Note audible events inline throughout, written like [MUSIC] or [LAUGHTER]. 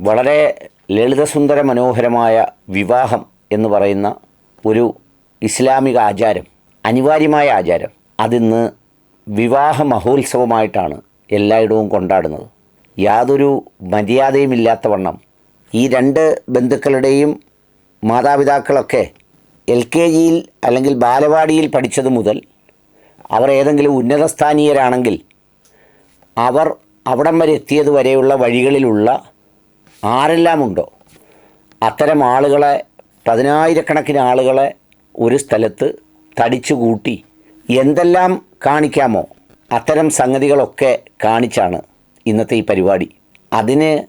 വളരെ ലളിതസുന്ദര മനോഹരമായ വിവാഹം എന്ന് പറയുന്ന ഒരു ഇസ്ലാമിക ആചാരം അനിവാര്യമായ ആചാരം. അതിന്ന് വിവാഹ മഹോത്സവമായിട്ടാണ് എല്ലായിടവും കൊണ്ടാടുന്നത്. യാതൊരു മര്യാദയും ഇല്ലാത്തവണ്ണം ഈ രണ്ട് ബന്ധുക്കളുടെയും മാതാപിതാക്കളൊക്കെ എൽ കെ ജിയിൽ അല്ലെങ്കിൽ ബാലവാടിയിൽ പഠിച്ചത് മുതൽ അവർ ഏതെങ്കിലും ഉന്നതസ്ഥാനീയരാണെങ്കിൽ അവർ അവിടം വരെ എത്തിയത് വരെയുള്ള വഴികളിലുള്ള ആരെല്ലാമുണ്ടോ? അത്തരം ആളുകളെ പതിനായിരക്കണക്കിന് ആളുകളെ ഒരു സ്ഥലത്ത് തടിച്ചു കൂട്ടി എന്തെല്ലാം കാണിക്കാമോ അത്തരം സംഗതികളൊക്കെ കാണിച്ചാണ് ഇന്നത്തെ ഈ പരിപാടി. അതിന്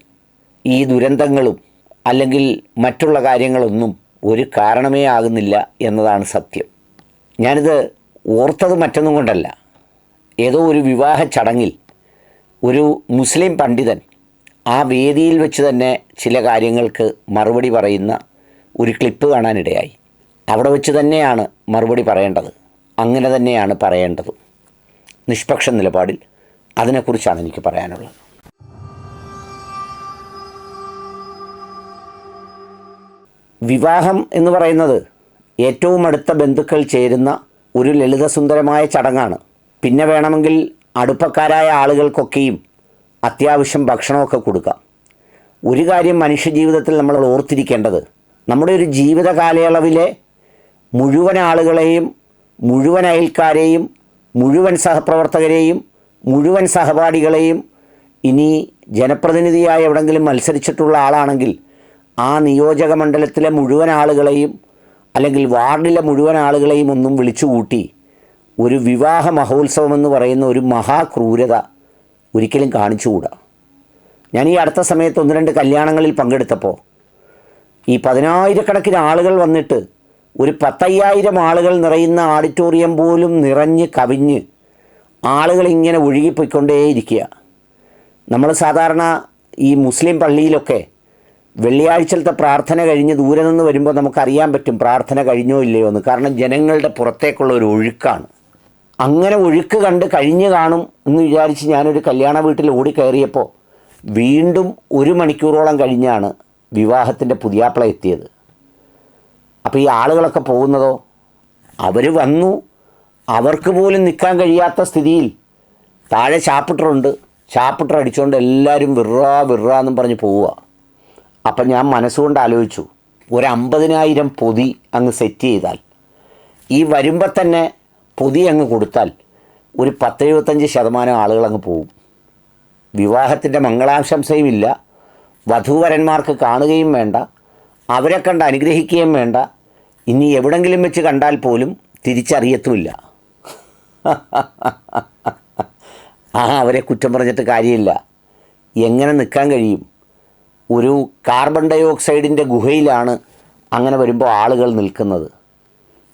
ഈ ദുരന്തങ്ങളും അല്ലെങ്കിൽ മറ്റുള്ള കാര്യങ്ങളൊന്നും ഒരു കാരണമേ ആകുന്നില്ല എന്നതാണ് സത്യം. ഞാനിത് ഓർത്തത് മറ്റൊന്നും കൊണ്ടല്ല. ഏതോ ഒരു വിവാഹ ചടങ്ങിൽ ഒരു മുസ്ലിം പണ്ഡിതൻ ആ വേദിയിൽ വെച്ച് തന്നെ ചില കാര്യങ്ങൾക്ക് മറുപടി പറയുന്ന ഒരു ക്ലിപ്പ് കാണാനിടയായി. അവിടെ വെച്ച് തന്നെയാണ് മറുപടി പറയേണ്ടത്. അങ്ങനെ തന്നെയാണ് പറയേണ്ടത്. നിഷ്പക്ഷ നിലപാടിൽ അതിനെക്കുറിച്ചാണ് എനിക്ക് പറയാനുള്ളത്. വിവാഹം എന്ന് പറയുന്നത് ഏറ്റവും അടുത്ത ബന്ധുക്കൾ ചേരുന്ന ഒരു ലളിതസുന്ദരമായ ചടങ്ങാണ്. പിന്നെ വേണമെങ്കിൽ അടുപ്പക്കാരായ ആളുകൾക്കൊക്കെയും അത്യാവശ്യം ഭക്ഷണമൊക്കെ കൊടുക്കാം. ഒരു കാര്യം മനുഷ്യജീവിതത്തിൽ നമ്മൾ ഓർത്തിരിക്കേണ്ടത് നമ്മുടെ ഒരു ജീവിത കാലയളവിലെ മുഴുവൻ ആളുകളെയും മുഴുവൻ അയൽക്കാരെയും മുഴുവൻ സഹപ്രവർത്തകരെയും മുഴുവൻ സഹപാഠികളെയും ഇനി ജനപ്രതിനിധിയായി എവിടെങ്കിലും മത്സരിച്ചിട്ടുള്ള ആളാണെങ്കിൽ ആ നിയോജക മണ്ഡലത്തിലെ മുഴുവൻ ആളുകളെയും അല്ലെങ്കിൽ വാർഡിലെ മുഴുവൻ ആളുകളെയും ഒന്നും വിളിച്ചുകൂട്ടി ഒരു വിവാഹ മഹോത്സവം എന്ന് പറയുന്ന ഒരു മഹാക്രൂരത ഒരിക്കലും കാണിച്ചുകൂടാ. ഞാൻ ഈ അടുത്ത സമയത്ത് ഒന്ന് രണ്ട് കല്യാണങ്ങളിൽ പങ്കെടുത്തപ്പോൾ ഈ പതിനായിരക്കണക്കിന് ആളുകൾ വന്നിട്ട് ഒരു പത്തയ്യായിരം ആളുകൾ നിറയുന്ന ഓഡിറ്റോറിയം പോലും നിറഞ്ഞ് കവിഞ്ഞ് ആളുകൾ ഇങ്ങനെ ഒഴുകിപ്പോയിക്കൊണ്ടേയിരിക്കുക. നമ്മൾ സാധാരണ ഈ മുസ്ലിം പള്ളിയിലൊക്കെ വെള്ളിയാഴ്ചത്തെ പ്രാർത്ഥന കഴിഞ്ഞ് ദൂരെ നിന്ന് വരുമ്പോൾ നമുക്കറിയാൻ പറ്റും പ്രാർത്ഥന കഴിഞ്ഞോ ഇല്ലയോ എന്ന്. കാരണം ജനങ്ങളുടെ പുറത്തേക്കുള്ള ഒരു ഒഴുക്കാണ്. അങ്ങനെ ഒഴുക്ക് കണ്ട് കഴിഞ്ഞ് കാണും എന്ന് വിചാരിച്ച് ഞാനൊരു കല്യാണ വീട്ടിൽ ഓടിക്കയറിയപ്പോൾ വീണ്ടും ഒരു മണിക്കൂറോളം കഴിഞ്ഞാണ് വിവാഹത്തിന്റെ പുതിയാപ്പിള എത്തിയത്. അപ്പോൾ ഈ ആളുകളൊക്കെ പോകുന്നതോ? അവർ വന്നു. അവർക്ക് പോലും നിൽക്കാൻ കഴിയാത്ത സ്ഥിതിയിൽ താഴെ ചാപ്പിട്ടറുണ്ട്. ചാപ്പിട്ടർ അടിച്ചുകൊണ്ട് എല്ലാവരും വിറ വിറ എന്നും പറഞ്ഞ് പോവുക. അപ്പം ഞാൻ മനസ്സുകൊണ്ട് ആലോചിച്ചു ഒരു പൊതി അങ്ങ് സെറ്റ് ചെയ്താൽ. ഈ വരുമ്പോൾ തന്നെ പൊതി അങ്ങ് കൊടുത്താൽ ഒരു പത്തെഴുപത്തഞ്ച് ശതമാനം ആളുകൾ അങ്ങ് പോവും. വിവാഹത്തിന്റെ മംഗളാശംസയും ഇല്ല. വധൂവരന്മാർക്ക് കാണുകയും വേണ്ട. അവരെ കണ്ട് അനുഗ്രഹിക്കുകയും വേണ്ട. ഇനി എവിടെങ്കിലും വെച്ച് കണ്ടാൽ പോലും തിരിച്ചറിയത്തുമില്ല. [LAUGHS] ആ അവരെ കുറ്റം പറഞ്ഞിട്ട് കാര്യമില്ല. എങ്ങനെ നിൽക്കാൻ കഴിയും? ഒരു കാർബൺ ഡൈ ഓക്സൈഡിന്റെ ഗുഹയിലാണ് അങ്ങനെ വരുമ്പോൾ ആളുകൾ നിൽക്കുന്നത്.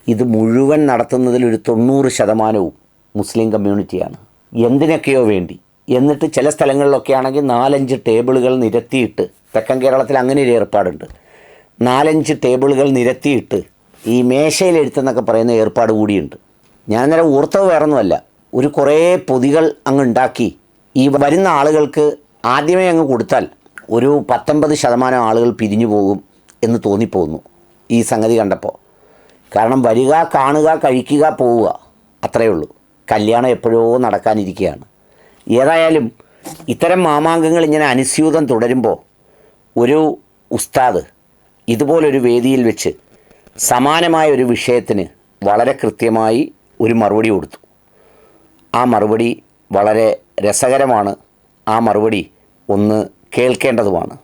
ഇത് മുഴുവൻ നടത്തുന്നതിൽ ഒരു തൊണ്ണൂറ് ശതമാനവും മുസ്ലിം കമ്മ്യൂണിറ്റിയാണ്. എന്തിനൊക്കെയോ വേണ്ടി. എന്നിട്ട് ചില സ്ഥലങ്ങളിലൊക്കെ ആണെങ്കിൽ നാലഞ്ച് ടേബിളുകൾ നിരത്തിയിട്ട് തെക്കൻ കേരളത്തിൽ അങ്ങനെ ഒരു ഏർപ്പാടുണ്ട്. നാലഞ്ച് ടേബിളുകൾ നിരത്തിയിട്ട് ഈ മേശയിൽ എഴുത്തെന്നൊക്കെ പറയുന്ന ഏർപ്പാട് കൂടിയുണ്ട്. ഞാൻ അന്നേരം ഓർത്തത് വേറൊന്നുമല്ല. ഒരു കുറേ പൊതികൾ അങ്ങ് ഉണ്ടാക്കി. ഈ വരുന്ന ആളുകൾക്ക് ആദ്യമേ അങ്ങ് കൊടുത്താൽ ഒരു പത്തൊമ്പത് ശതമാനം ആളുകൾ പിരിഞ്ഞു പോകും എന്ന് തോന്നിപ്പോന്നു ഈ സംഗതി കണ്ടപ്പോൾ. കാരണം വരിക കാണുക കഴിക്കുക പോവുക. അത്രയേ ഉള്ളൂ. കല്യാണം എപ്പോഴോ നടക്കാനിരിക്കുകയാണ്. ഏതായാലും ഇത്തരം മാമാങ്കങ്ങൾ ഇങ്ങനെ അനുസ്യൂതം തുടരുമ്പോൾ ഒരു ഉസ്താദ് ഇതുപോലൊരു വേദിയിൽ വെച്ച് സമാനമായ ഒരു വിഷയത്തിന് വളരെ കൃത്യമായി ഒരു മറുപടി കൊടുത്തു. ആ മറുപടി വളരെ രസകരമാണ്. ആ മറുപടി ഒന്ന് കേൾക്കേണ്ടതുമാണ്.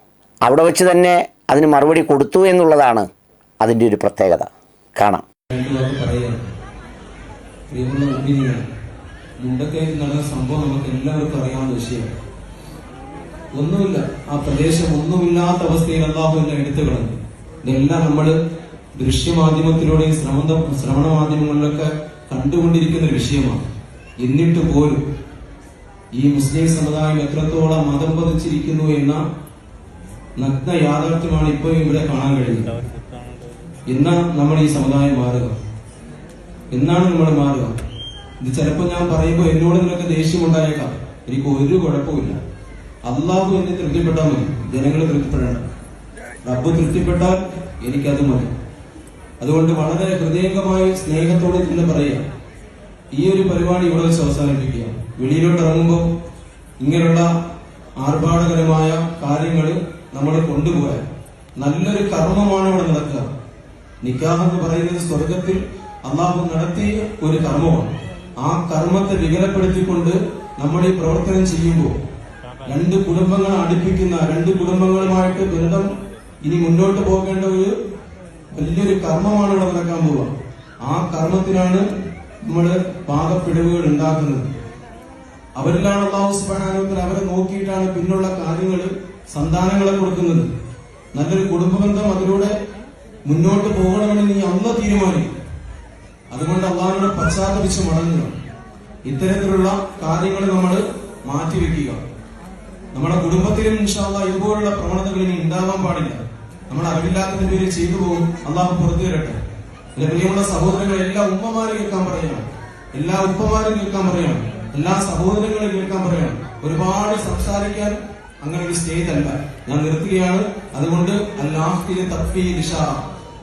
അവിടെ വെച്ച് തന്നെ അതിന് മറുപടി കൊടുത്തു എന്നുള്ളതാണ് അതിന്റെ ഒരു പ്രത്യേകത. കാണാം. മുണ്ടൊക്കെ നടന്ന സംഭവം നമുക്ക് എല്ലാവർക്കും അറിയാവുന്ന വിഷയമാണ് ഒന്നുമില്ല. ആ പ്രദേശം ഒന്നുമില്ലാത്ത അവസ്ഥയിൽ അള്ളാഹു എല്ലാം എടുത്തു കളഞ്ഞു. ഇതെല്ലാം നമ്മൾ ദൃശ്യമാധ്യമത്തിലൂടെയും ശ്രവണ ശ്രവണ മാധ്യമങ്ങളിലൊക്കെ കണ്ടുകൊണ്ടിരിക്കുന്ന ഒരു വിഷയമാണ്. എന്നിട്ട് പോലും ഈ മുസ്ലിം സമുദായം എത്രത്തോളം മതം പതിച്ചിരിക്കുന്നു എന്ന നഗ്ന യാഥാർത്ഥ്യമാണ് ഇപ്പോൾ ഇവിടെ കാണാൻ കഴിയുന്നത്. എന്നാ നമ്മൾ ഈ സമുദായം മാറുക. എന്നാണ് നമ്മൾ മാറുക. ഇത് ചിലപ്പോൾ ഞാൻ പറയുമ്പോൾ എന്നോട് നിനക്ക് ദേഷ്യം ഉണ്ടായേക്കാം. എനിക്ക് ഒരു കുഴപ്പമില്ല അള്ളാഹു എന്നെ തൃപ്തിപ്പെട്ടാൽ മതി. ജനങ്ങൾ തൃപ്തിപ്പെടണം. റബ്ബ് തൃപ്തിപ്പെട്ടാൽ എനിക്കത് മതി. അതുകൊണ്ട് വളരെ ഹൃദയംഗമായ സ്നേഹത്തോടെ തന്നെ പറയാം ഈ ഒരു പരിപാടി ഇവിടെ വെച്ച് അവസാനിപ്പിക്കുക. വെളിയിലോട്ട് ഇറങ്ങുമ്പോൾ ഇങ്ങനെയുള്ള ആർഭാടകരമായ കാര്യങ്ങൾ നമ്മൾ കൊണ്ടുപോയാൽ നല്ലൊരു കർമ്മമാണ് ഇവിടെ നടക്കുക. നിക്കാഹ് എന്ന് പറയുന്നത് സ്വർഗത്തിൽ അള്ളാഹു നടത്തിയ ഒരു കർമ്മമാണ്. ആ കർമ്മത്തെ വികലപ്പെടുത്തിക്കൊണ്ട് നമ്മൾ ഈ പ്രവർത്തനം ചെയ്യുമ്പോൾ രണ്ട് കുടുംബങ്ങളെ അടുപ്പിക്കുന്ന രണ്ട് കുടുംബങ്ങളുമായിട്ട് ബന്ധം ഇനി മുന്നോട്ട് പോകേണ്ട ഒരു വലിയൊരു കർമ്മമാണ് ഇവിടെ നടക്കാൻ പോവുക. ആ കർമ്മത്തിനാണ് നമ്മൾ പാകപ്പിഴവുകൾ ഉണ്ടാക്കുന്നത്. അവരിലാണ് അള്ളാഹു സുബാനുത്തിൽ അവരെ നോക്കിയിട്ടാണ് പിന്നുള്ള കാര്യങ്ങൾ സന്താനങ്ങളെ കൊടുക്കുന്നത്. നല്ലൊരു കുടുംബബന്ധം അതിലൂടെ മുന്നോട്ട് പോകണമെന്ന് നീ അന്ന് തീരുമാനിക്കും. അതുകൊണ്ട് അള്ളാഹിനോട് പശ്ചാത്തപിച്ച് മടങ്ങുക. ഇത്തരത്തിലുള്ള കാര്യങ്ങൾ നമ്മൾ മാറ്റിവെക്കുക. നമ്മുടെ കുടുംബത്തിലും ഇൻഷാല്ല ഇതുപോലുള്ള പ്രവണതകൾ ഇനി ഉണ്ടാവാൻ പാടില്ല. നമ്മൾ അറിവില്ലാത്തതിന്റെ പേര് ചെയ്തു പോകും. അള്ളാഹു പുറത്തു വരട്ടെ. എന്റെ പ്രിയമുള്ള സഹോദരങ്ങൾ എല്ലാ ഉമ്മമാരും കേൾക്കാൻ പറയണം. എല്ലാ ഉപ്പമാരും കേൾക്കാൻ പറയണം. എല്ലാ സഹോദരങ്ങളും കേൾക്കാൻ പറയണം. ഒരുപാട് സംസാരിക്കാൻ അങ്ങനെ ഒരു സ്റ്റേജ് അല്ല. ഞാൻ നിർത്തുകയാണ്. അതുകൊണ്ട് അല്ലാഹ് തപ്പി ദിശ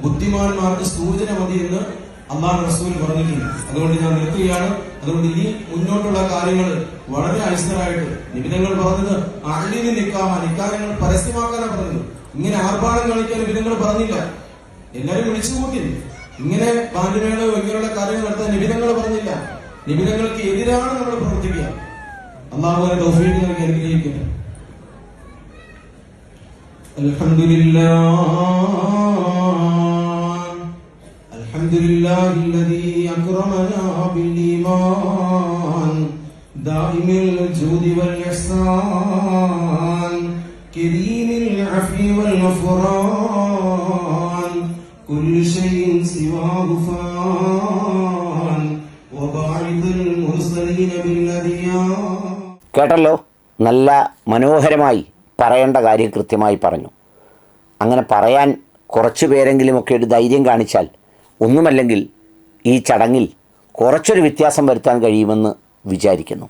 ബുദ്ധിമാന്മാർക്ക് സൂചന മതി എന്ന് അള്ളാഹ് റസൂൽ പറഞ്ഞിട്ടുണ്ട് അതുകൊണ്ട് ഞാൻ നിർത്തുകയാണ് അതുകൊണ്ട് ഇനി മുന്നോട്ടുള്ള കാര്യങ്ങൾ വളരെ ഐശ്വരായിട്ട് നിബിധങ്ങൾ പറഞ്ഞത് അള്ളിന് നിൽക്കാമ നിക്കാരങ്ങൾ പരസ്യമാക്കാനാണ് പറഞ്ഞത് ഇങ്ങനെ ആർഭാടം കളിക്കാൻ നിബിധങ്ങൾ പറഞ്ഞില്ല എല്ലാരും വിളിച്ചു കൂട്ടി ഇങ്ങനെ പാണ്ഡ്യമേളോ ഇങ്ങനെയുള്ള കാര്യങ്ങൾ നടത്താൻ നിബിധങ്ങൾ പറഞ്ഞില്ല നിബിധങ്ങൾക്ക് എതിരാണ് നമ്മൾ പ്രവർത്തിക്കുക അള്ളാഹു തൗഫീഖ് നൽകി അനുഗ്രഹിക്കട്ടെ الحمد لله الحمد لله الذي أكرمنا بالإيمان دائم الجود والإحسان كريم العفو والغفران كل شيء سواه فان وباعث المرسلين بالأديان കേട്ടല്ലോ നല്ല മനോഹരമായി പറയേണ്ട കാര്യം കൃത്യമായി പറഞ്ഞു അങ്ങനെ പറയാൻ കുറച്ചു പേരെങ്കിലുമൊക്കെ ഒരു ധൈര്യം കാണിച്ചാൽ ഒന്നുമല്ലെങ്കിൽ ഈ ചടങ്ങിൽ കുറച്ചൊരു വ്യത്യാസം വരുത്താൻ കഴിയുമെന്ന് വിചാരിക്കുന്നു.